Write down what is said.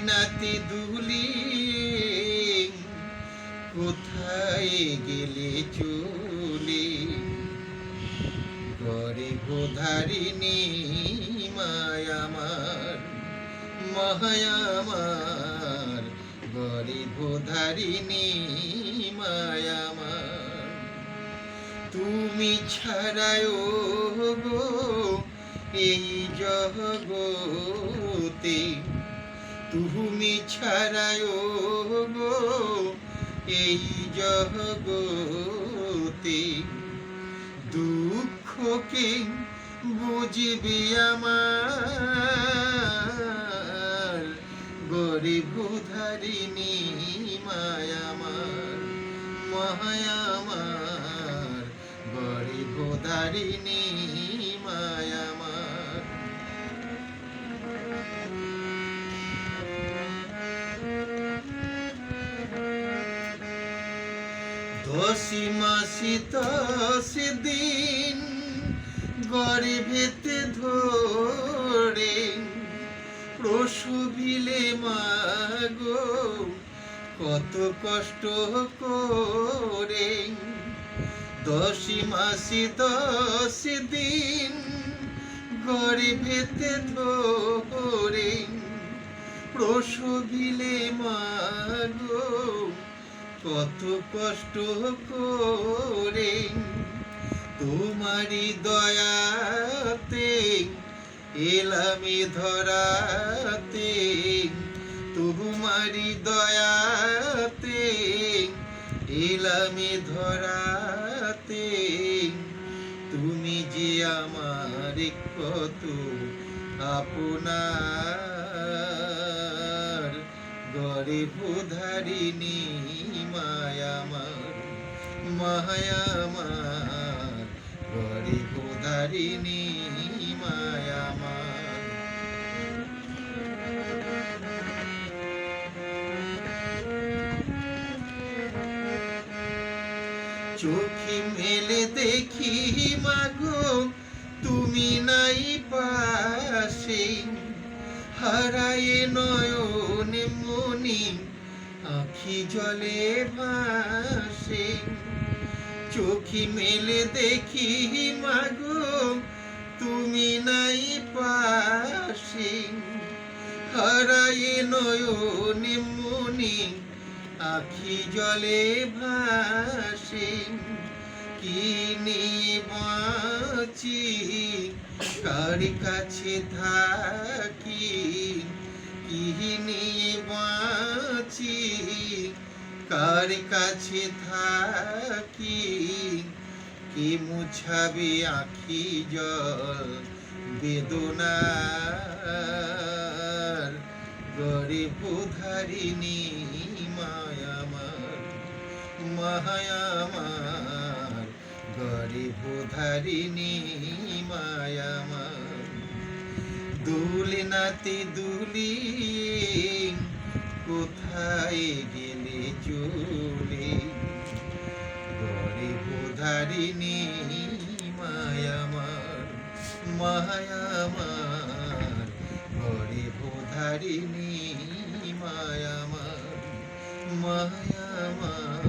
নাতি দুলি, কোথায় গেলে চলে? গরিব ধারিণী মায়ামার মায়ামার গরিব ধারিণী মায়ামার তুমি ছাড়ায় গো এই জগতে তুমি ছাড়ায় গো, এই জগতে দুঃখকে বুঝবি আমার, গরিব ধারিণী মায়ামার মায়ামার গরিব ধারিণী মায়ামার দশি দিন গরিবেতে ধরে প্রসবিলে মাগো, কত কষ্ট করে। দশি মাসি দশি দিন গরিবেতে ধরে প্রসবিলে মাগো কত কষ্ট করে তোমারই দয়াতে এলামি ধরাতে, তোমারই দয়াতে এলামি ধরাতে, তুমি যে আমার কত আপনার গরিব ধারিণী মায়ামার মায়ামার ধারিণী মায়ামার চোখে মেলে দেখি মাগো তুমি নাই পাশে। হারায়ে নয়ন মনি আখি জলে ভাসে, চোখি মেলে দেখি মাগো, তুমি নাই পাশে। হারায়ে নয়ন মনি আখি জলে ভাসে, কি নিয়ে বাঁচি? কার কাছে থাকি? কি নিয়ে বাঁচি? কার কাছে থাকি? কে মুছাবে আখি জল? বেদনার গরিব ধারিণী মায়ামার মায়ামার গরিব ধারিণী মায়ামার দুলি নাতি দুলি কোথায় গেলে চলে ধারিণী মায়ামার মায়ামার গরিব ধারিণী মায়ামার মায়ামার